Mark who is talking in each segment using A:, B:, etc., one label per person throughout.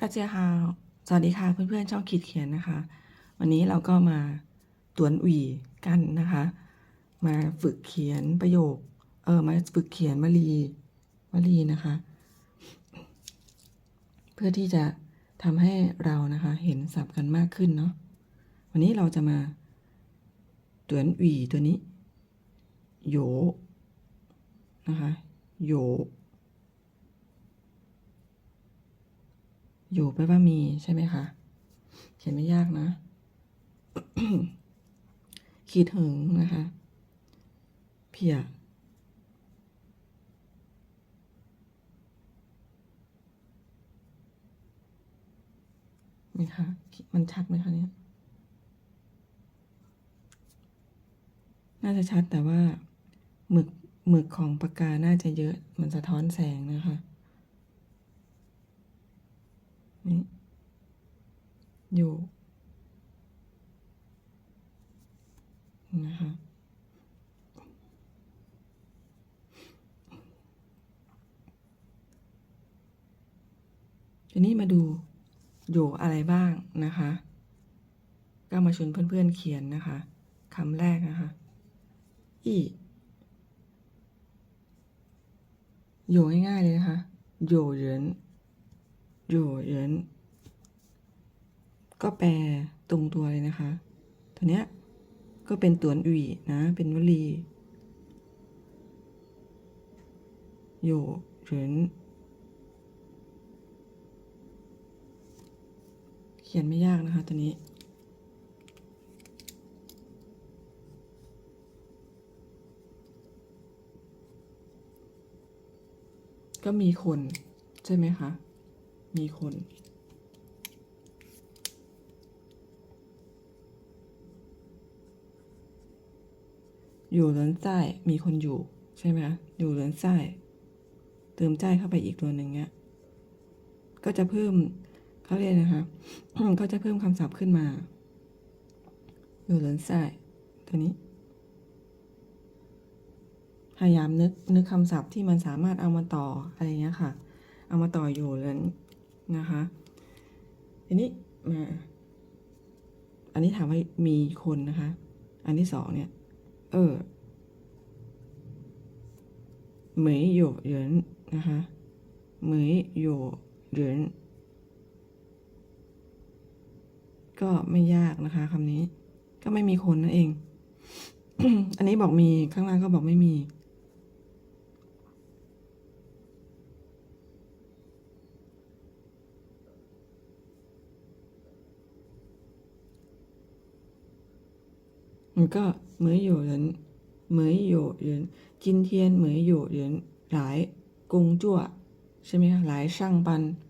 A: อาเจียค่ะสวัสดีค่ะเพื่อนๆช่องคิดเขียนนะคะ วันนี้เราก็มาตวนอุ่กันนะคะ มาฝึกเขียนประโยค เออมาฝึกเขียนวลีวลีนะคะ เพื่อที่จะทำให้เรานะคะ เห็นสับกันมากขึ้นเนาะวันนี้เราจะมาตวนอุ่ตัวนี้โยนะคะโย อยู่แปลว่ามีใช่ไหมคะ เขียนไม่ยากนะคิดถึงนะคะ เพียนี่คะ มันชัดไหมคะเนี่ย น่าจะชัดแต่ว่าหมึกหมึกของปากกา น่าจะเยอะ มันสะท้อนแสงนะคะ นี่อยู่นะคะทีนี้มาดูอยู่อะไรบ้างนะคะ ก็มาชวนเพื่อนๆเขียนนะคะคำแรกนะคะอีอยู่ง่ายๆเลยนะคะอยู่เหริน อยู่เหรินก็แปลตรงตัวเลยนะคะ ตัวเนี้ยก็เป็นตวนอุ๋ยนะ เป็นวลีอยู่เหรินเขียนไม่ยากนะคะตัวนี้ก็มีคน ใช่ไหมคะ มีคน อยู่เลินใต้มีคนอยู่ ใช่ไหมคะอยู่เลินใต้เติมใจเข้าไปอีกตัวหนึ่งเนี้ย ก็จะเพิ่มเขาเรียกนะคะ ก็จะเพิ่มคำศัพท์ขึ้นมา อยู่เลินใต้ตัวนี้พยายามนึกนึกคำศัพท์ที่มันสามารถเอามาต่ออะไรเงี้ยค่ะ เอามาต่ออยู่แล้ว นะคะทีนี้มาอันนี้ถามว่ามีคนนะคะ อันที่สองเนี่ย เออเหมยหยเหรนนะคะเหมยหยเหรนก็ไม่ยากนะคะคำนี้ ก็ไม่มีคนนั่นเอง อันนี้บอกมีข้างล่างก็บอกไม่มี มันก็เหมยโยเเหมยโยเหรียญจินเทีมียญหลายกงจั่ใช่ไหมคะหลายช่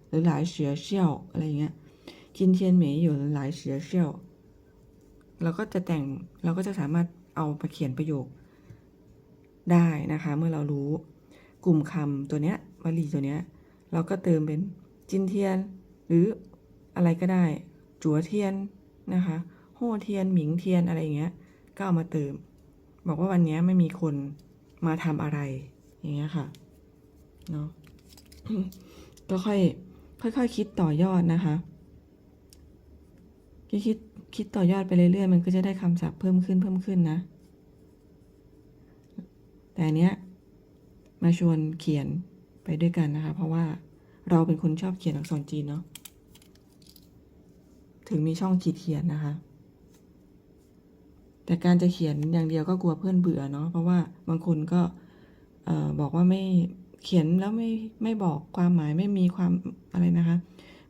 A: หรือ来ลาอะไรเงี้ย今天没有人来ยนเราก็จะแต่งเราก็จะสามารถเอาไปเขียนประโยคได้นะคะ เมื่อเรารู้กลุ่มคำตัวเนี้ยวลีตัวเนี้ยเราก็เติมเป็นจินเทียน หรืออะไรก็ได้ จัวเทียนนะคะโฮเทียนหมิงเทียนอะไรอย่างเงี้ย ก็เอามาเติม บอกว่าวันนี้ไม่มีคนมาทำอะไร อย่างเงี้ยค่ะ เนาะก็ค่อย ค่อยๆคคิดต่อยอดนะคะคิดคิดคิดต่อยอดไปเรื่อยๆ มันก็จะได้คำศัพท์เพิ่มขึ้นเพิ่มขึ้นนะ แต่อันเนี้ย มาชวนเขียนไปด้วยกันนะคะ เพราะว่าเราเป็นคนชอบเขียนอักษรจีนเนาะ ถึงมีช่องคิดเขียนนะคะ แต่การจะเขียนอย่างเดียวก็กลัวเพื่อนเบื่อเนาะเพราะว่าบางคนก็บอกว่าไม่เขียนแล้วไม่ไม่บอกความหมายไม่มีความอะไรนะคะ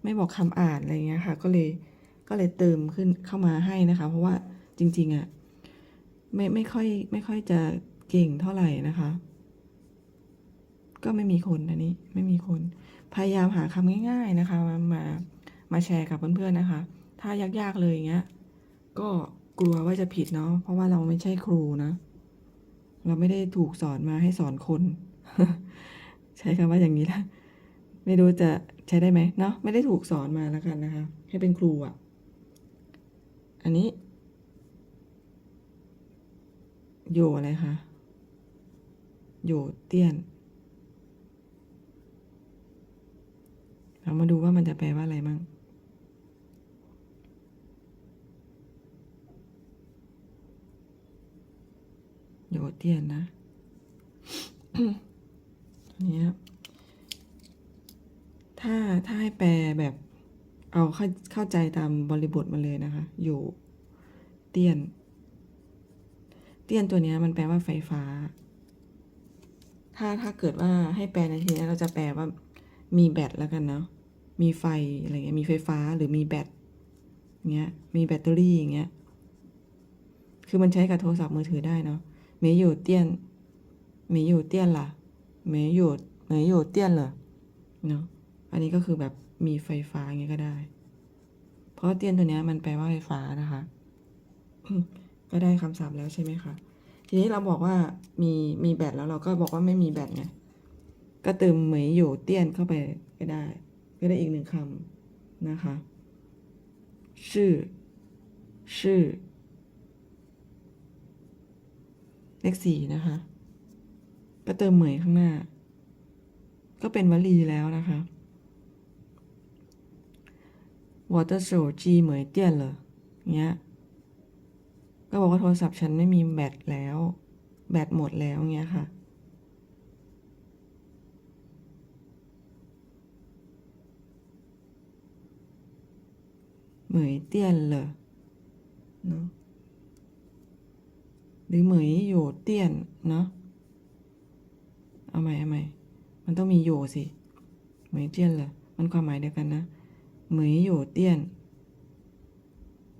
A: ไม่บอกคำอ่านอะไรเงี้ยค่ะ ก็เลยก็เลยเติมขึ้นเข้ามาให้นะคะ เพราะว่าจริงๆอะ่ะไม่ไม่ค่อยไม่ค่อยจะเก่งเท่าไหร่นะคะ ก็ไม่มีคนอันนี้ไม่มีคน พยายามหาคำง่าย ๆนะคะ มามามาแชร์กับเพื่อนๆนะคะ ถ้ายากๆเลยอย่างเงี้ยก็ กลัวว่าจะผิดเนาะเพราะว่าเราไม่ใช่ครูนะ เราไม่ได้ถูกสอนมาให้สอนคน ใช้คำว่าอย่างนี้ละไม่รู้จะใช้ได้ไหมเนาะไม่ได้ถูกสอนมาแล้วกันนะคะ ให้เป็นครูอะ่ะ อันนี้ โยอะไรคะโยเตี้ยน เรามาดูว่ามันจะแปลว่าอะไรมั่ง เตียนนะอันนี้นะถ้าถ้าให้แปลแบบเอาเข้าเข้าใจตามบริบทมาเลยนะคะ อยู่เตียน เตียนตัวเนี้ยมันแปลว่าไฟฟ้า ถ้าถ้าเกิดว่าให้แปลในทีนี้เราจะแปลว่ามีแบตแล้วกันเนาะ มีไฟอะไรเงี้ย มีไฟฟ้าหรือมีแบตเงี้ย มีแบตเตอรี่อย่างเงี้ย คือมันใช้กับโทรศัพท์มือถือได้เนาะ เมอยู่เตียนเมอยู่เนล่ะเมอยู่เมอยู่เตียนเหรอเนาะอันนี้ก็คือแบบมีไฟฟ้าอย่างเงี้ก็ได้ เพราะเตียนตัวเนี้ยมันแปลว่าไฟฟ้านะคะ ก็ได้คำศัพท์แล้วใช่ไหมคะ ทีนี้เราบอกว่ามีมีแบตแล้วเราก็บอกว่าไม่มีแบตไง ก็เติมเหมยอยู่เตี้ยนเข้าไปก็ได้ ก็ได้อีกหนึ่งคำนะคะ ชื่อ ชื่อ เลขสี่นะคะ ก็เติมเหมยข้างหน้า ก็เป็นวลีแล้วนะคะวอเตอร์โซจีเหมยเตี้ยนเลยเงี้ย ก็บอกว่าโทรศัพท์ฉันไม่มีแบตแล้ว แบตหมดแล้วเนี้ยค่ะเหมยเตี้ยนเลยเนาะ รือเหมยโยเตี้ยนเนาะเอาใหม่เอาใหม่มันต้องมีโยสิเหมยเตี้ยนเหรอมันความหมายเดียวกันนะเหมยโยเตี้ยน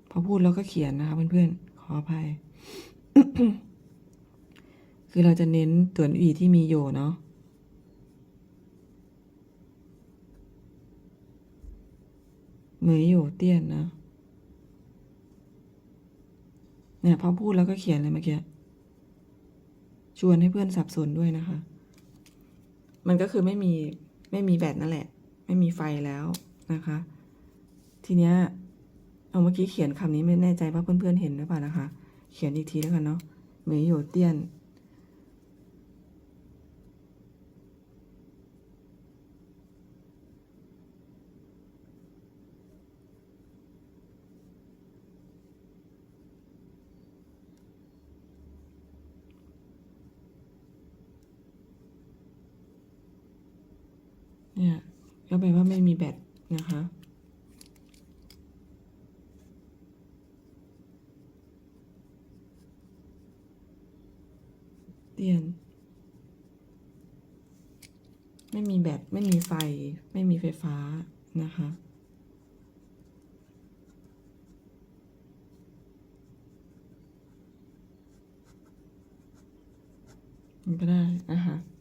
A: พอพูดแล้วก็เขียนนะคะเพื่อนๆขออภัย คือเราจะเน้นตัวอีที่มีโยเนาะเหมยโยเตี้ยนนะ เนี่ยพอพูดแล้วก็เขียนเลยเมื่อกี้ชวนให้เพื่อนสับสนด้วยนะคะ มันก็คือไม่มีไม่มีแบตนั่นแหละ ไม่มีไฟแล้วนะคะ ทีเนี้ยเอาเมื่อกี้เขียนคำนี้ไม่แน่ใจว่าเพื่อนๆเห็นหรือเปล่านะคะ เขียนอีกทีแล้วกันเนาะเหมยโยเตี้ยน เนี่ย ก็แปลว่าไม่มีแบตนะคะ เตียน ไม่มีแบต ไม่มีไฟ ไม่มีไฟฟ้านะคะมันก็ได้นะคะ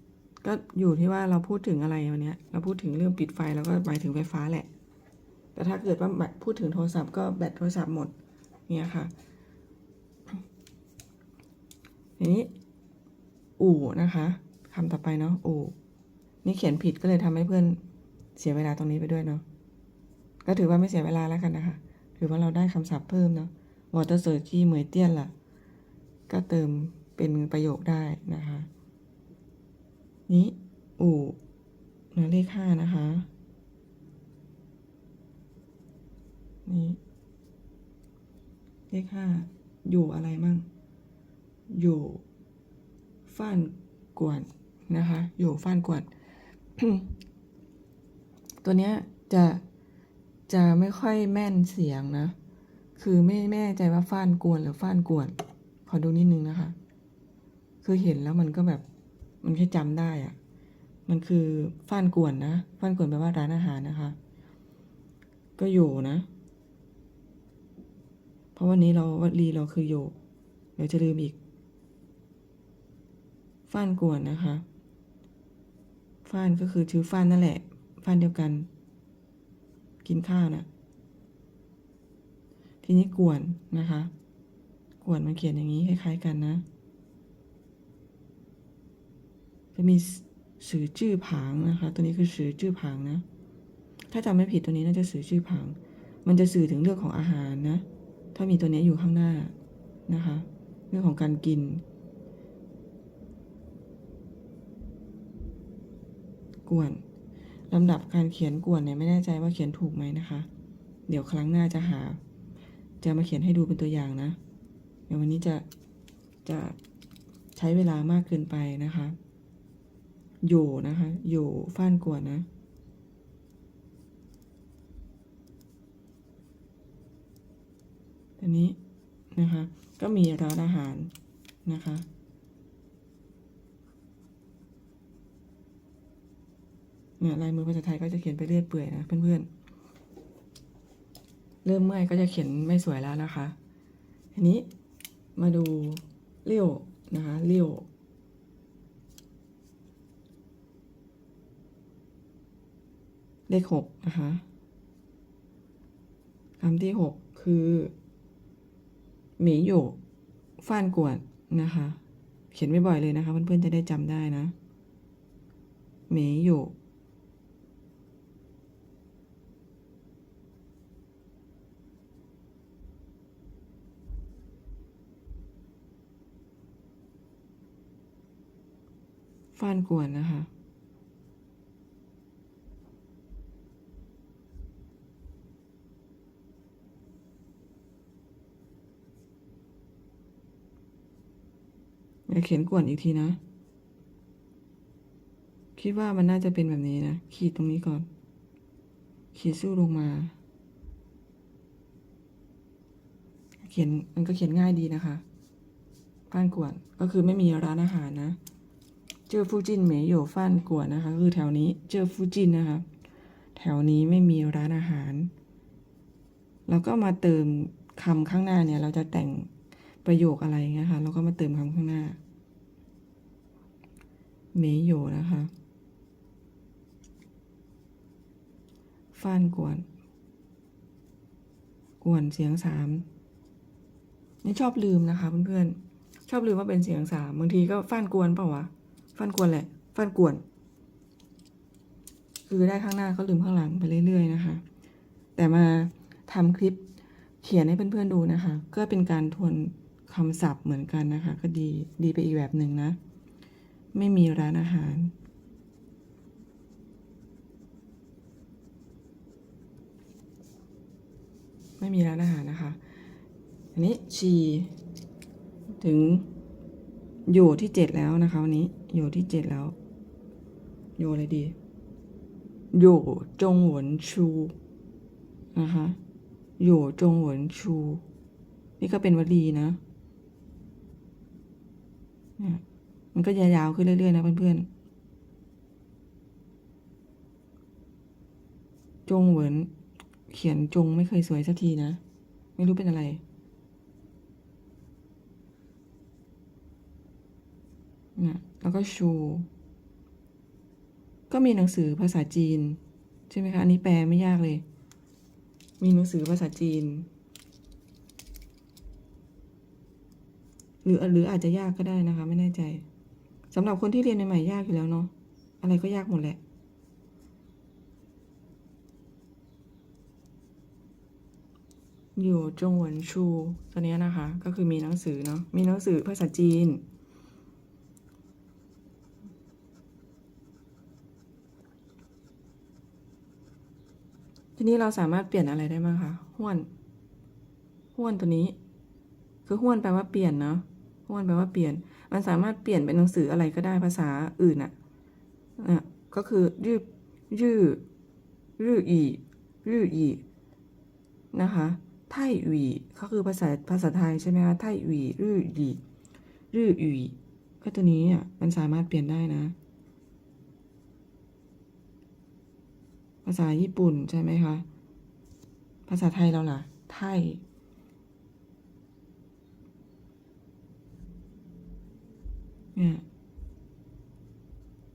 A: ก็อยู่ที่ว่าเราพูดถึงอะไรวันนี้เราพูดถึงเรื่องปิดไฟแล้วก็หมายถึงไฟฟ้าแหละ แต่ถ้าเกิดว่าพูดถึงโทรศัพท์ก็แบตโทรศัพท์หมดเนี่ยค่ะทีนี้ อู่นะคะคำต่อไปเนาะอู่นี่เขียนผิดก็เลยทำให้เพื่อนเสียเวลาตรงนี้ไปด้วยเนาะก็ถือว่าไม่เสียเวลาแล้วกันนะคะ ถือว่าเราได้คำศัพท์เพิ่มเนาะวอเตอร์เซอร์จีเหมยเตี้ยนล่ะ ก็เติมเป็นประโยคได้นะคะ นี้อู่นื้อเลขห้านะคะ นี่ เลขห้าอยู่อะไรมั่ง อยู่ฟ้านกวนนะคะ อยู่ฟ้านกวนตัวเนี้ยจะจะไม่ค่อยแม่นเสียงนะ คือไม่ไม่แน่ใจว่าฟ้านกวนหรือฟ้านกวนขอดูนิดนึงนะคะ คือเห็นแล้วมันก็แบบ มันแค่จำได้อะมันคือฟ้านกวนนะฟ้านกวนแปลว่าร้านอาหารนะคะ ก็อยู่นะ เพราะวันนี้เราวัดรีเราคือโยเดี๋ยวจะลืมอีกฟ้านกวนนะคะฟ้านก็คือชื่อฟ้านนั่นแหละฟ้านเดียวกัน กินข้าวนะทีนี้กวนนะคะ กวนมันเขียนอย่างนี้คล้ายๆกันนะ จะมีสือจื้อผางนะคะ ตัวนี้คือสือจื้อผางนะ ถ้าจำไม่ผิดตัวนี้น่าจะสือจื้อผาง มันจะสื่อถึงเรื่องของอาหารนะ ถ้ามีตัวนี้อยู่ข้างหน้านะคะ เรื่องของการกิน กวนลำดับการเขียนกวนเนี่ยไม่แน่ใจว่าเขียนถูกไหมนะคะ เดี๋ยวครั้งหน้าจะหา จะมาเขียนให้ดูเป็นตัวอย่างนะ เดี๋ยววันนี้จะจะใช้เวลามากเกินไปนะคะ อยู่นะคะ อยู่ฟ้านกวนนะ อันนี้นะคะ ก็มีร้านอาหารนะคะ เนี่ยลายมือภาษาไทยก็จะเขียนไปเรื่อยเปื่อยนะเพื่อนๆ เริ่มเมื่อยก็จะเขียนไม่สวยแล้วนะคะ ทีนี้มาดูเลี้ยวนะคะเลี้ยว เลขหกนะคะคำที่หกคือหมีอยู่ฟ้านกวนนะคะ เขียนบ่อยๆเลยนะคะ เพื่อนๆจะได้จำได้นะหมีอยู่ฟ้านกวนนะคะ เขียนกวนอีกทีนะ คิดว่ามันน่าจะเป็นแบบนี้นะ ขีดตรงนี้ก่อน ขีดสู้ลงมา เขียนมันก็เขียนง่ายดีนะคะฟ้านกวนก็คือไม่มีร้านอาหารนะ เจอฟูจินเหมยโยฟ้านกวนนะคะ คือแถวนี้เจอฟูจินนะคะ แถวนี้ไม่มีร้านอาหารแล้วก็มาเติมคำข้างหน้าเนี่ย เราจะแต่งประโยคอะไรเงี้ยค่ะ เราก็มาเติมคำข้างหน้า เมยโยนะคะฟ้านกวน กวนเสียงสามนี่ชอบลืมนะคะเพื่อนๆ ชอบลืมว่าเป็นเสียงสามบางทีก็ฟ้านกวนเปล่าวะฟ้านกวนแหละฟ้านกวน คือได้ข้างหน้าก็ลืมข้างหลังไปเรื่อยๆนะคะ แต่มาทำคลิปเขียนให้เพื่อนๆดูนะคะ ก็เป็นการทวนคำศัพท์เหมือนกันนะคะ ก็ดีดีไปอีกแบบหนึ่งนะ ไม่มีร้านอาหาร ไม่มีร้านอาหารนะคะ อันนี้ชีถึงอยู่ที่เจ็ดแล้วนะคะวันนี้อยู่ที่เจ็ดแล้ว อยู่อะไรดี อยู่จงหวนชูนะคะอยู่จงหวนชู นี่ก็เป็นวลีนะเนี่ย มันก็ยาวๆขึ้นเรื่อยๆนะเพื่อนๆ จงเหวินเขียนจงไม่เคยสวยสักทีนะ ไม่รู้เป็นอะไรนี่ยแล้วก็ชู ก็มีหนังสือภาษาจีน ใช่ไหมคะ อันนี้แปลไม่ยากเลย มีหนังสือภาษาจีนหรือหรืออาจจะยากก็ได้นะคะ ไม่แน่ใจ สำหรับคนที่เรียนใหม่ๆยากอยู่แล้วเนาะอะไรก็ยากหมดแหละอยู่จงหวนชูตัวเนี้นะคะ ก็คือมีหนังสือเนาะมีหนังสือภาษาจีน ทีนี้เราสามารถเปลี่ยนอะไรได้บ้างคะห้วนห้วนตัวนี้ คือห้วนแปลว่าเปลี่ยนเนาะ ห้วนแปลว่าเปลี่ยน มันสามารถเปลี่ยนเป็นหนังสืออะไรก็ได้ภาษาอื่นอะ่ะก็คือยืดยืดยืดอียืดอีนะคะไทยหวีก็คือภาษาภาษาไทยใช่ไหมคะไทยหวียืดอียืดอีก็ตัวนี้อะมันสามารถเปลี่ยนได้นะ ภาษาญี่ปุ่นใช่ไหมคะ ภาษาไทยเราล่ะ ไทย เนี่ย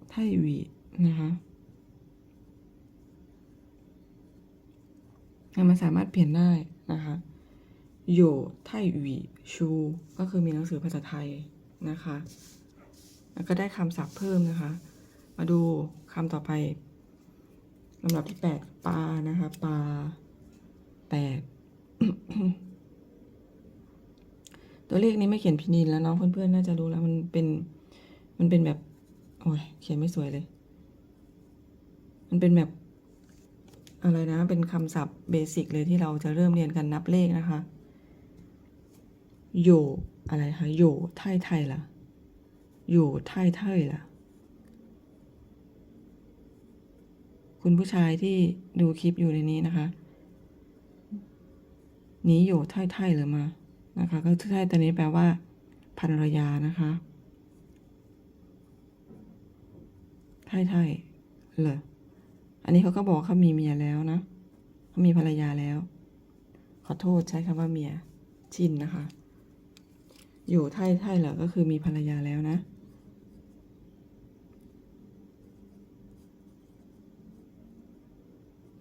A: ไทหวีนะคะมันสามารถเปลี่ยนได้นะคะโยไทหวีชู ก็คือมีหนังสือภาษาไทยนะคะ แล้วก็ได้คำศัพท์เพิ่มนะคะ มาดูคำต่อไปลำดับที่แปดปลานะคะปลาแปด ตัวเลขนี้ไม่เขียนพินินแล้วเนาะเพื่อนๆน่าจะรู้แล้วมันเป็น มันเป็นแบบ โอ้ยเขียนไม่สวยเลย มันเป็นแบบ อะไรนะ เป็นคำศัพท์เบสิกเลยที่เราจะเริ่มเรียนกันนับเลขนะคะโยอะไรคะโยไทยไทยล่ะโยไทยไทยล่ะ คุณผู้ชายที่ดูคลิปอยู่ในนี้นะคะหนี้อยู่ไทยไทยหรือมา นะคะก็ไทยตัวนี้แปลว่าภรรยานะคะไทยไทยเหรออันนี้เขาก็บอกเขามีเมียแล้วนะเขามีภรรยาแล้ว ขอโทษใช้คำว่าเมียชินนะคะ อยู่ไทยไทยเหรอก็คือมีภรรยาแล้วนะ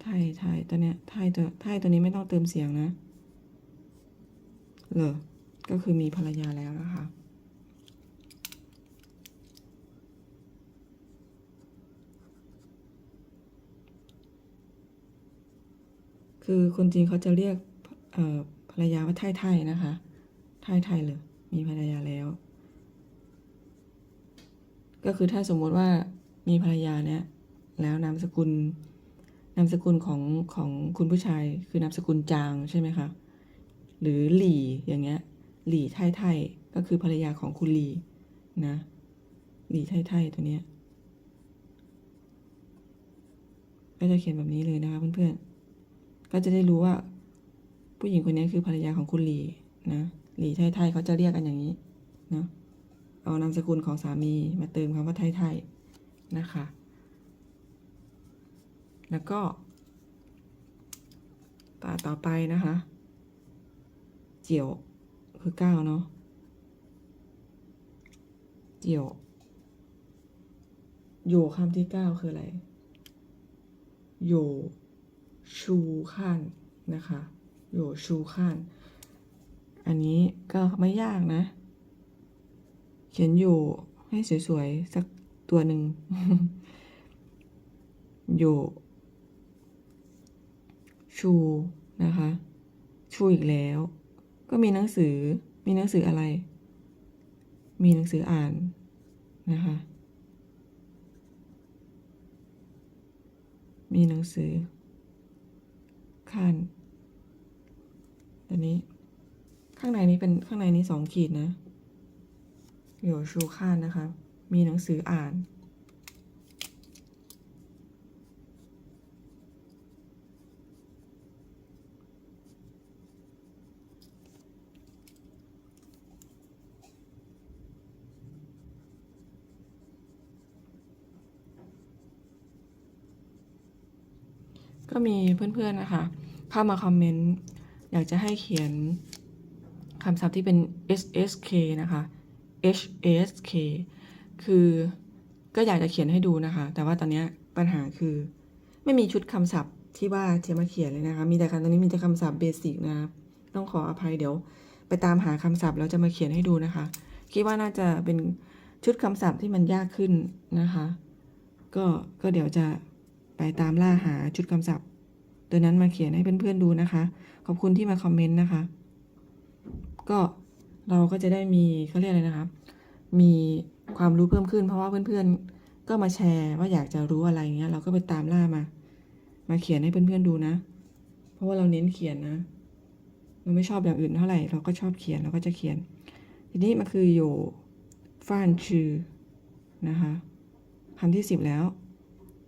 A: ไทยไทยตัวเนี้ยไทยตัวไทยตัวนี้ไม่ต้องเติมเสียงนะ เหรอก็คือมีภรรยาแล้วนะคะคือคนจีนเขาจะเรียกภรรยาว่าไทยไทยนะคะไทยไทยเลยมีภรรยาแล้ว ก็คือถ้าสมมติว่ามีภรรยาเนี่ยแล้วนามสกุลนามสกุลของของคุณผู้ชายคือนามสกุลจางใช่ไหมคะ หรือหลี่อย่างเงี้ยหลี่ไทไทก็คือภรรยาของคุณหลี่นะหลี่ไทไทตัวเนี้ยก็จะเขียนแบบนี้เลยนะคะเพื่อนๆ ก็จะได้รู้ว่า ผู้หญิงคนนี้คือภรรยาของคุณหลีนะหลีไทยไทเขาจะเรียกกันอย่างนี้เนาะเอานามสกุลของสามีมาเติมคำว่าไทยไทนะคะ แล้วก็ต่อต่อไปนะคะ เจียว คือเก้าเนาะ เจียวอยู่คำที่เก้าคืออะไร โย ชูขั้นนะคะ โยชูขั้นอันนี้ก็ไม่ยากนะ เขียนอยู่ให้สวยๆ สักตัวหนึ่งโยชูนะคะ ชูอีกแล้ว ก็มีหนังสือ มีหนังสืออะไร มีหนังสืออ่านนะคะ มีหนังสือขั้นอันนี้ ข้างในนี้เป็นข้างในนี้สองขีดนะอยู่ชูขั้นนะคะ มีหนังสืออ่าน ก็มีเพื่อนๆนะคะ เข้ามาคอมเมนต์อยากจะให้เขียนคำศัพท์ที่เป็น SSK นะคะ HSK คือก็อยากจะเขียนให้ดูนะคะ แต่ว่าตอนนี้ปัญหาคือ ไม่มีชุดคำศัพท์ที่ว่าจะมาเขียนเลยนะคะ มีแต่คำตอนนี้มีแต่คำศัพท์เบสิกนะคะต้องขออภัยเดี๋ยว ไปตามหาคำศัพท์แล้วจะมาเขียนให้ดูนะคะ คิดว่าน่าจะเป็นชุดคำศัพท์ที่มันยากขึ้นนะคะ ก็ก็เดี๋ยวจะ ไปตามล่าหาชุดคำศัพท์ ตัวนั้นมาเขียนให้เพื่อนๆดูนะคะ ขอบคุณที่มาคอมเมนต์นะคะ ก็เราก็จะได้มีเขาเรียกอะไรนะคะ มีความรู้เพิ่มขึ้น เพราะว่าเพื่อนๆ ก็มาแชร์ว่าอยากจะรู้อะไรเงี้ย เราก็ไปตามล่ามา มาเขียนให้เพื่อนๆดูนะ เพราะว่าเราเน้นเขียนนะ เราไม่ชอบอย่างอื่นเท่าไหร่ เราก็ชอบเขียนเราก็จะเขียน ทีนี้มันคืออยู่ฟ้านชื่อนะคะคำที่สิบแล้ว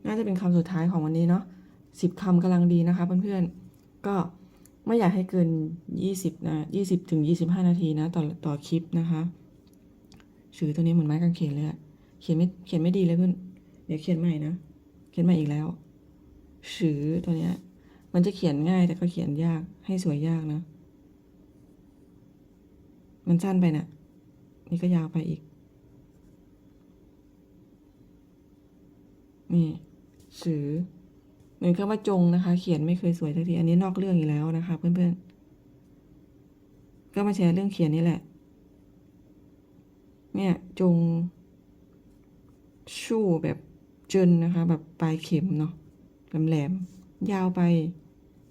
A: น่าจะเป็นคำสุดท้ายของวันนี้เนาะสิบคำกำลังดีนะคะเพื่อนๆ ก็ไม่อยากให้เกินยี่สิบนะยี่สิบถึงยี่สิบห้านาทีนะต่อต่อคลิปนะคะชื่อตัวนี้เหมือนไม้กางเขนเลยอะเขียนไม่เขียนไม่ดีเลยเพื่อน เดี๋ยวเขียนใหม่นะ เขียนใหม่อีกแล้วชื่อตัวเนี้ย มันจะเขียนง่ายแต่ก็เขียนยากให้สวยยากนะ มันสั้นไปนะ่ะ นี่ก็ยาวไปอีก นี่ สือ เหมือนคำว่าจงนะคะ เขียนไม่เคยสวยสักที อันนี้นอกเรื่องอีกแล้วนะคะ เพื่อนๆ ก็มาแชร์เรื่องเขียนนี่แหละ เนี่ยจง ชู่แบบเจนนะคะ แบบปลายเข็มเนาะแหลมๆยาวไป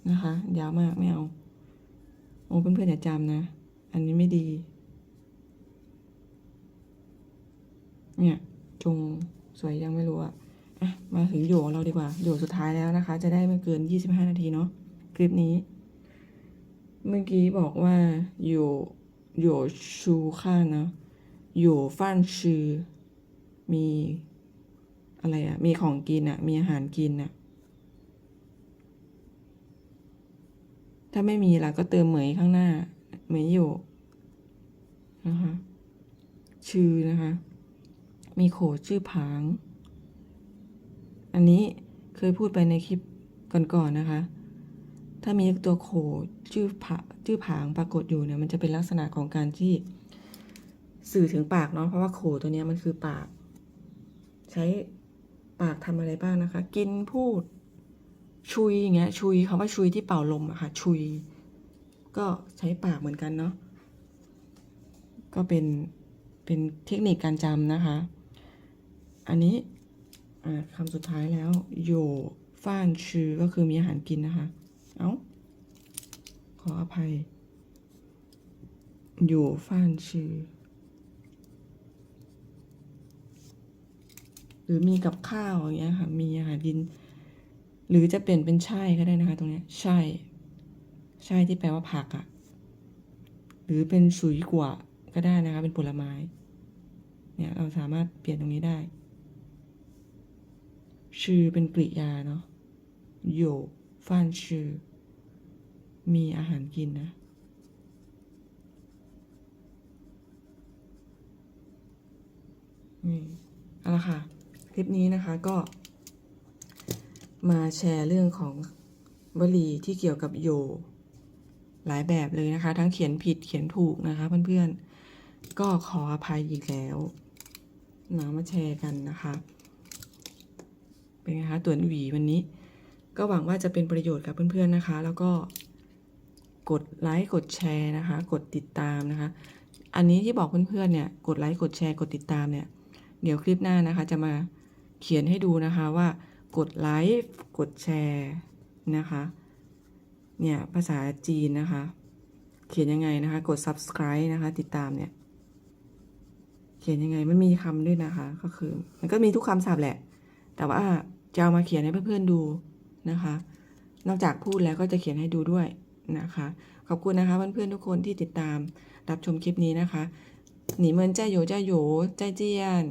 A: นะคะ ยาวมากไม่เอาโอ้เพื่อนๆอย่าจำนะ อันนี้ไม่ดี เนี่ย จงสวยยังไม่รู้อะอะ มาถึงโยของเราดีกว่าโยสุดท้ายแล้วนะคะ จะได้ไม่เกิน25นาทีเนาะคลิปนี้ เมื่อกี้บอกว่าโยโยชูค่านะโยฟ่านชือ มีอะไรอะมีของกินอะมีอาหารกินอะถ้าไม่มีล่ะก็เติมเหมยข้างหน้า เหมยโยนะคะชื่อนะคะ มีโขชื่อผาง อันนี้เคยพูดไปในคลิปก่อนๆนะคะ ถ้ามีตัวโขชื่อผาชื่อผางปรากฏอยู่เนี่ยมันจะเป็นลักษณะของการที่สื่อถึงปากเนาะเพราะว่าโขตัวนี้มันคือปาก ใช้ปากทำอะไรบ้างนะคะ กินพูด ชุยอย่างเงี้ยชุยคำว่าชุยที่เป่าลมอะค่ะ ชุย ก็ใช้ปากเหมือนกันเนาะก็เป็นเป็นเทคนิคการจำนะคะ อันนี้ คำสุดท้ายแล้วโยฟ่านชือก็คือมีอาหารกินนะคะ เอา้า ขออภัยโยฟ่านชือหรือมีกับข้าวอย่างเงี้ยค่ะ มีอาหารกิน หรือจะเปลี่ยนเป็นใช่ก็ได้นะคะ ตรงเนี้ยใช่ ใช่ที่แปลว่าผักอะ่ะ หรือเป็นสุยกว่าก็ได้นะคะ เป็นผลไม้ เนี่ยเราสามารถเปลี่ยนตรงนี้ได้ ชื่อเป็นกริยาเนาะโยฟ่านชื่อ มีอาหารกินนะนี่เอาละค่ะ คลิปนี้นะคะก็ มาแชร์เรื่องของวลีที่เกี่ยวกับโย หลายแบบเลยนะคะ ทั้งเขียนผิดเขียนถูกนะคะ เพื่อนๆ ก็ขออภัยอีกแล้วนะมาแชร์กันนะคะ เป็นไงคะตัวหวีวันนี้ ก็หวังว่าจะเป็นประโยชน์กับเพื่อนๆนะคะ แล้วก็กดไลค์กดแชร์นะคะ กดติดตามนะคะ อันนี้ที่บอกเพื่อนๆเนี่ยกดไลค์กดแชร์กดติดตามเนี่ย เดี๋ยวคลิปหน้านะคะ จะมาเขียนให้ดูนะคะว่ากดไลค์กดแชร์นะคะเนี่ยภาษาจีนนะคะ เขียนยังไงนะคะ กด subscribe นะคะ ติดตามเนี่ยเขียนยังไงมันมีคำด้วยนะคะ ก็คือ มันก็มีทุกคำศัพท์แหละ แต่ว่า จะเอามาเขียนให้เพื่อนๆดูนะคะ นอกจากพูดแล้วก็จะเขียนให้ดูด้วยนะคะ ขอบคุณนะคะเพื่อนๆทุกคนที่ติดตามรับชมคลิปนี้นะคะ หนีเมินใจโยใจโยใจเจียน